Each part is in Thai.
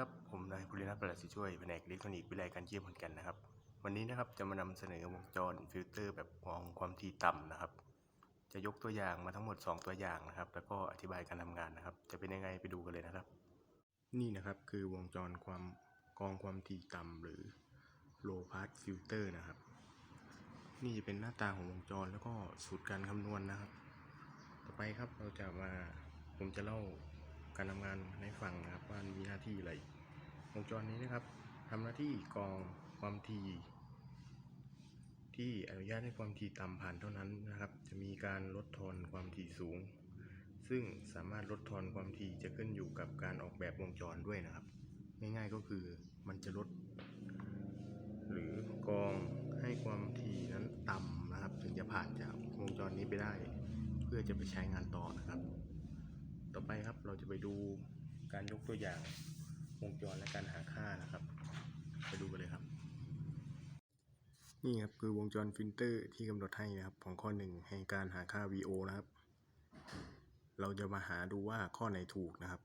ครับ ผมนายภูรินัทประสิทธิ์ช่วยแผนกอิเล็กทรอนิกส์วิไลการเยี่ยมขอนแก่นนะครับ วันนี้นะครับจะมานำเสนอวงจรฟิลเตอร์แบบกรองความถี่ต่ำนะครับ จะยกตัวอย่างมาทั้งหมด 2 ตัวอย่างนะครับ แล้วก็อธิบายการทำงานนะครับ จะเป็นยังไงไปดูกันเลยนะครับ นี่นะครับคือวงจรความกรองความถี่ต่ำหรือ low pass filter นะครับ นี่จะเป็นหน้าตาของวงจรแล้วก็สูตรการคำนวณนะครับ ต่อไปครับเราจะมาผมจะเล่า การทำงานให้ฟังนะครับว่ามีหน้าที่อะไรวงจรนี้นะครับทำหน้าที่กรองความถี่ที่อนุญาตให้ความถี่ต่ำผ่านเท่านั้นนะครับ จะมีการลดทอนความถี่สูง ซึ่งสามารถลดทอนความถี่จะขึ้นอยู่กับการออกแบบวงจรด้วยนะครับ ง่ายๆก็คือมันจะลด หรือกรองให้ความถี่นั้นต่ำนะครับ ถึงจะผ่านจากวงจรนี้ไปได้ เพื่อจะไปใช้งานต่อนะครับ ต่อไปครับเราจะไปดูการยกตัวอย่างวงจรและการหาค่านะครับ ไปดูกันเลยครับ นี่ครับคือวงจรฟิลเตอร์ที่กำหนดให้นะครับของข้อหนึ่งให้การหาค่า VO นะครับ เราจะมาหาดูว่าข้อไหนถูกนะครับ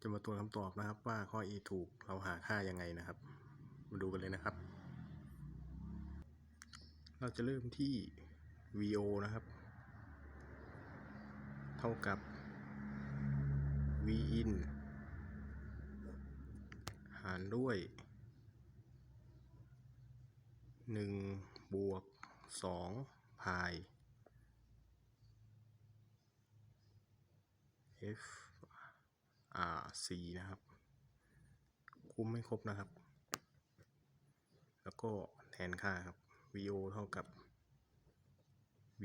จะมาตรวจคำตอบนะครับว่าข้อ A ถูกเราหาค่ายังไงนะครับ มาดูกันเลยนะครับ เราจะเริ่มที่ VO นะครับ เท่ากับ V in หารด้วย 1 บวก 2 พาย F R C นะครับ คุ้มไม่ครบนะครับ แล้วก็แทนค่าครับ VO เท่ากับ V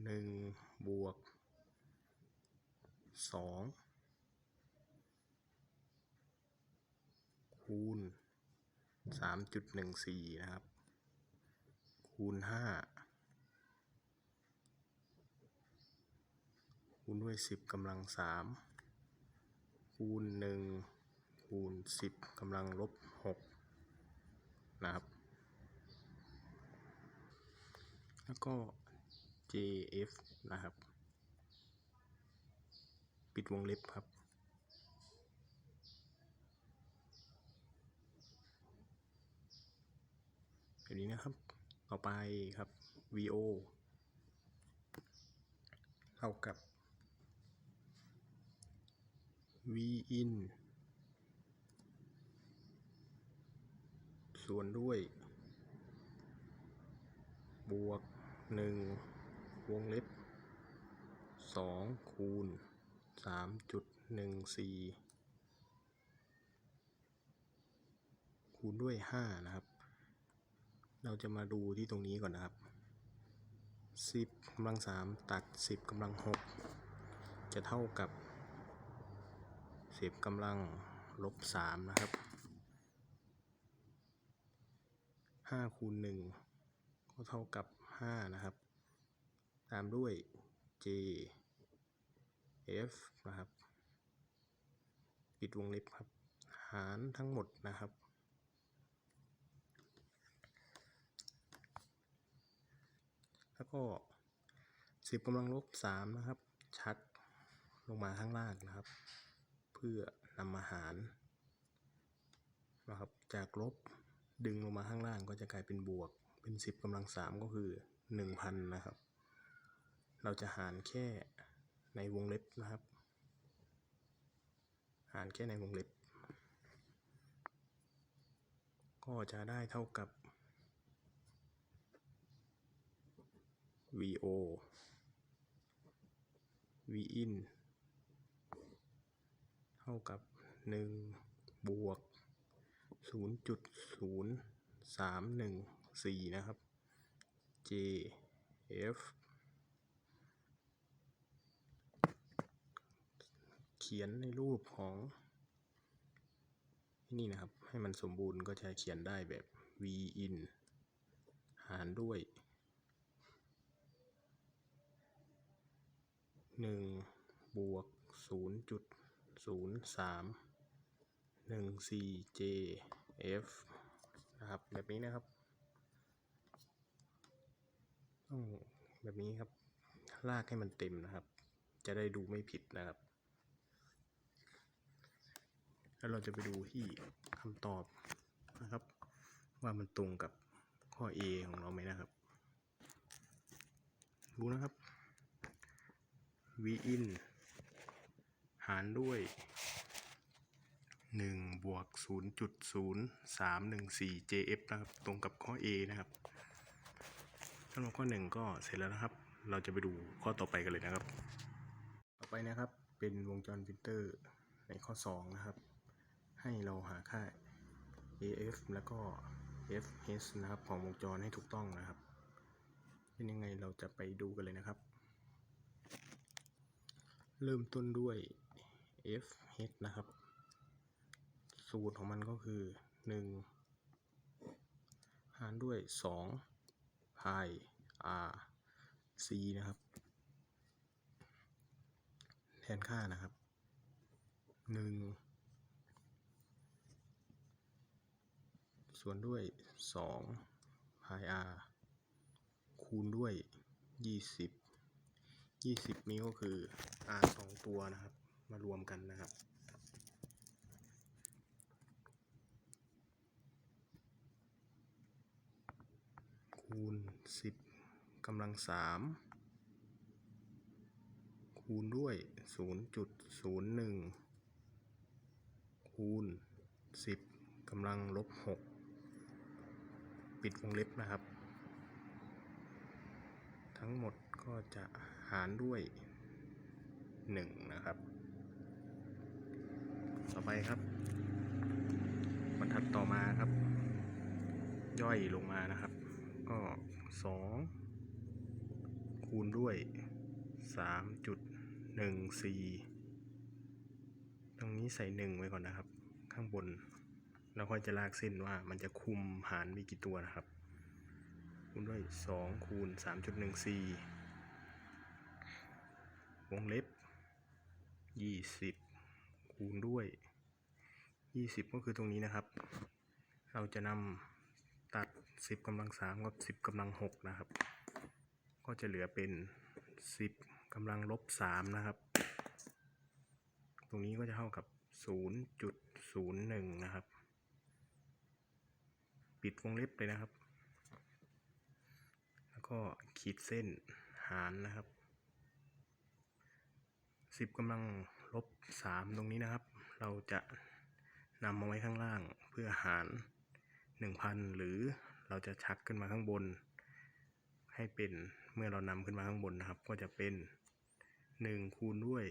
หนึ่งบวกสองคูณสามจุดหนึ่งสี่นะครับ คูณห้าคูณด้วยสิบกำลังสามคูณหนึ่งคูณสิบกำลังลบหกนะครับ แล้วก็ JF นะครับ ปิดวงเล็บครับ แบบนี้นะครับ ต่อไปครับ VO เท่ากับ V in ส่วนด้วย บวกหนึ่ง วงเล็บสองคูณสามจุดหนึ่งสี่คูณด้วยห้านะครับ เราจะมาดูที่ตรงนี้ก่อนนะครับสิบกำลังสามตัดสิบกำลังหกจะเท่ากับสิบกำลังลบสามนะครับห้าคูณหนึ่งก็เท่ากับห้านะครับ ตามด้วย J F นะครับ ปิดวงเล็บครับ หารทั้งหมดนะครับ แล้วก็สิบกำลังลบสามนะครับ ชัดลงมาข้างล่างนะครับ เพื่อนำมาหารนะครับ จากลบดึงลงมาข้างล่างก็จะกลายเป็นบวก เป็นสิบกำลังสามก็คือหนึ่งพันนะครับ เราจะหารแค่ในวงเล็บนะครับ หารแค่ในวงเล็บ ก็จะได้เท่ากับ VO V in เท่ากับ 1 บวก 0.0314 นะครับ jf F เขียนในรูปของนี่นะครับ ให้มันสมบูรณ์ก็จะเขียนได้แบบ v in หารด้วย 1 บวก 0.0314 j f นะครับ แบบนี้นะครับ ต้องแบบนี้ครับ ลากให้มันเต็มนะครับ จะได้ดูไม่ผิดนะครับ แล้วเราจะไปดูที่คำตอบนะครับ ว่ามันตรงกับข้อ A ของเราไหมนะครับ ดูนะครับ v in หารด้วย 1 บวก 0.0314 jf นะครับ ตรงกับข้อ A นะครับสำหรับข้อ 1 ก็เสร็จแล้วนะครับ เราจะไปดูข้อต่อไปกันเลยนะครับ ต่อไปนะครับ เป็นวงจรฟิลเตอร์ในข้อ 2 นะครับ ให้เราหาค่า AF แล้วก็ FH นะครับ ของวงจรให้ถูกต้องนะครับเป็นยังไงเราจะไปดูกันเลยนะครับ เริ่มต้นด้วย FH นะครับ สูตรของมันก็คือ 1 หารด้วย2พาย R C นะครับ แทนค่านะครับ 1 ส่วนด้วย2พาย R คูณด้วย 20 20 นี้ก็คือ R สองตัวนะครับ มารวมกันนะครับคูณ 10กำลัง 3 คูณด้วย 0.01 คูณ 10กำลังลบ 6 ปิดวงเล็บนะครับ ทั้งหมดก็จะหารด้วย 1 นะครับ ต่อไปครับบรรทัดต่อมาครับ ย่อยลงมานะครับ ก็ 2 คูณด้วย 3.14 ตรงนี้ใส่ 1 ไว้ก่อนนะครับ ข้างบน แล้วค่อยจะลากเส้นว่ามันจะคุมหารมีกี่ตัวนะครับ คูณด้วย2คูณ3.14 วงเล็บ 20 คูณด้วย 20 ก็คือตรงนี้นะครับ เราจะนำตัด 10กำลัง3กับ 10กำลัง6นะครับ ก็จะเหลือเป็น 10กำลังลบ3นะครับ ตรงนี้ก็จะเท่ากับ 0.01 นะครับ ปิดวงเล็บเลยนะครับ แล้วก็ขีดเส้นหารนะครับ10กำลังลบ3ตรงนี้นะครับ เราจะนำมาไว้ข้างล่างเพื่อหาร1,000หรือเราจะชักขึ้นมาข้างบน ให้เป็นเมื่อเรานำขึ้นมาข้างบนนะครับ ก็จะเป็น1คูณด้วย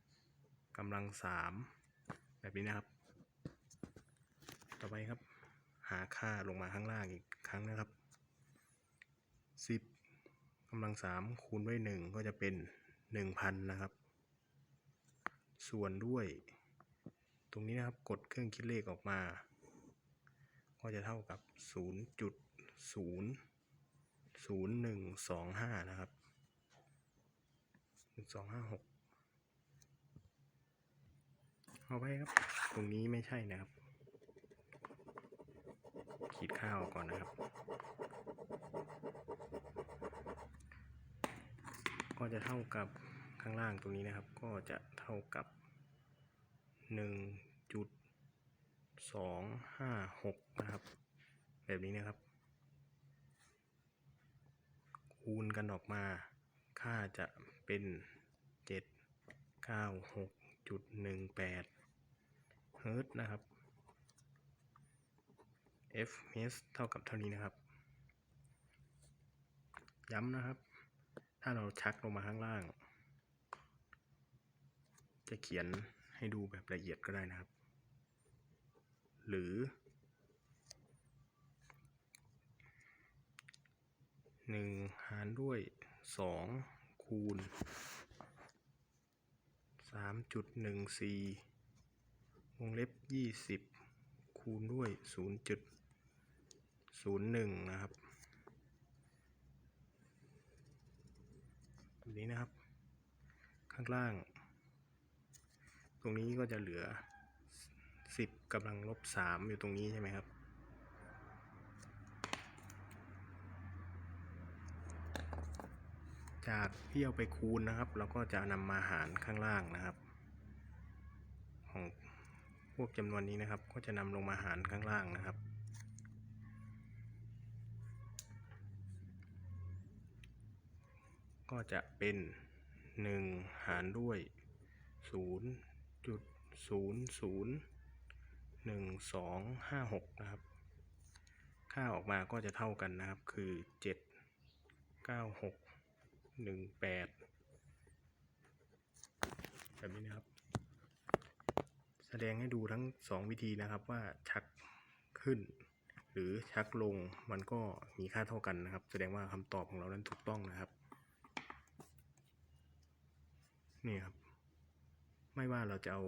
10กำลัง3แบบนี้นะครับ ต่อไปครับ หาค่าลงมาข้างล่างอีกครั้งนะครับ 10กำลัง 3 คูณด้วย 1 ก็จะเป็น 1,000 นะครับ ส่วนด้วย ตรงนี้นะครับกดเครื่องคิดเลขออกมา ก็จะเท่ากับ 0.00125 นะครับ 1256เอาไว้ครับ ตรงนี้ไม่ใช่นะครับ ขีดค่าออกก่อนนะครับ ก็จะเท่ากับข้างล่างตรงนี้นะครับ ก็จะเท่ากับ 1.256 นะครับ แบบนี้นะครับ คูณกันออกมา ค่าจะเป็น 796.18 เฮิร์ตนะครับ fs เท่ากับเท่านี้นะครับ ย้ำนะครับ ถ้าเราชักลงมาข้างล่าง จะเขียนให้ดูแบบละเอียดก็ได้นะครับ หรือหนึ่งหารด้วยสองคูณสามจุดหนึ่งสี่วงเล็บยี่สิบคูณด้วยศูนย์จุด ศูนย์หนึ่งนะครับแบบนี้นะครับ ข้างล่าง ตรงนี้ก็จะเหลือสิบกำลังลบสามอยู่ตรงนี้ใช่ไหมครับ จากที่เอาไปคูณนะครับ เราก็จะนำมาหารข้างล่างนะครับ ของพวกจำนวนนี้นะครับ ก็จะนำลงมาหารข้างล่างนะครับ ก็จะเป็นหนึ่งหารด้วยศูนย์จุดศูนย์ศูนย์หนึ่งสองห้าหกนะครับ ค่าออกมาก็จะเท่ากันนะครับ คือเจ็ดเก้าหกหนึ่งแปดแบบนี้นะครับ แสดงให้ดูทั้งสองวิธีนะครับว่าชักขึ้นหรือชักลงมันก็มีค่าเท่ากันนะครับ แสดงว่าคำตอบของเรานั้นถูกต้องนะครับ นี่ครับ ไม่ว่าเราจะเอา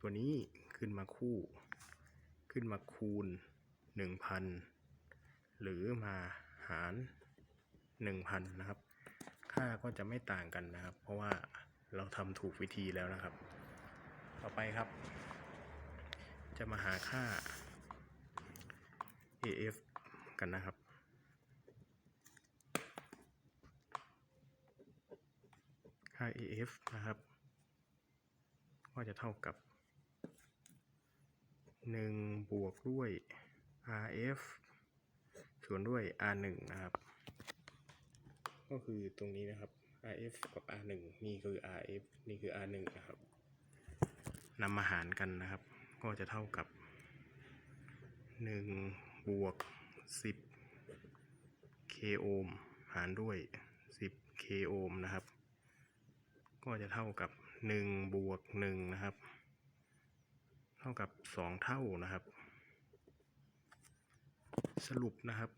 ตัวนี้ขึ้นมาคู่ ขึ้นมาคูณหนึ่งพันหรือมาหารหนึ่งพันนะครับ ค่าก็จะไม่ต่างกันนะครับ เพราะว่าเราทำถูกวิธีแล้วนะครับ ต่อไปครับ จะมาหาค่า AF กันนะครับ ค่า AF นะครับก็จะเท่ากับ 1 บวกด้วย RF ส่วนด้วย R1 นะครับ ก็คือตรงนี้นะครับ RF กับ R1 นี่คือ RF นี่คือ R1 นะครับนำมาหารกันนะครับ ก็จะเท่ากับ 1 บวก 10 k โอห์มหารด้วย 10 k โอห์มนะครับ ก็จะเท่ากับ1บวก1นะครับ เท่ากับ 2 เท่านะครับ สรุปนะครับ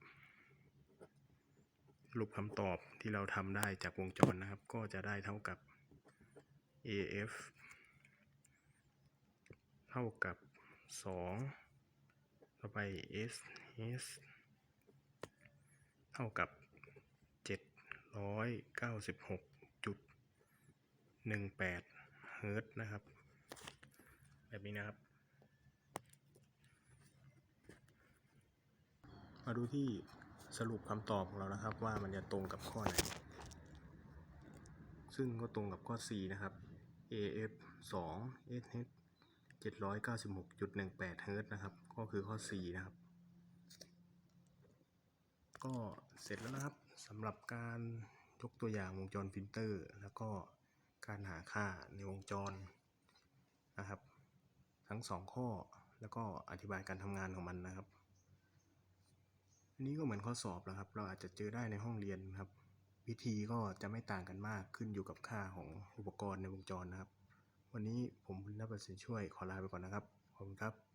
สรุปคำตอบที่เราทำได้จากวงจรนะครับ ก็จะได้เท่ากับ AF เท่ากับ 2 ต่อไป S S เท่ากับ 796.18เฮิร์ตนะครับ แบบนี้นะครับ มาดูที่สรุปคำตอบของเรานะครับ ว่ามันจะตรงกับข้อไหน ซึ่งก็ตรงกับข้อ C นะครับ AF 2 SH 796.18เฮิร์ตนะครับ ก็คือข้อ C นะครับ ก็เสร็จแล้วนะครับสำหรับการยกตัวอย่างวงจรฟิลเตอร์ แล้วก็ การหาค่าในวงจรนะครับ ทั้งสองข้อแล้วก็อธิบายการทำงานของมันนะครับอันนี้ก็เหมือนข้อสอบแล้วครับ เราอาจจะเจอได้ในห้องเรียนครับ วิธีก็จะไม่ต่างกันมากขึ้นอยู่กับค่าของอุปกรณ์ในวงจรนะครับ วันนี้ผมบุญรับประสิทธิ์ช่วยขอลาไปก่อนนะครับ ขอบคุณครับ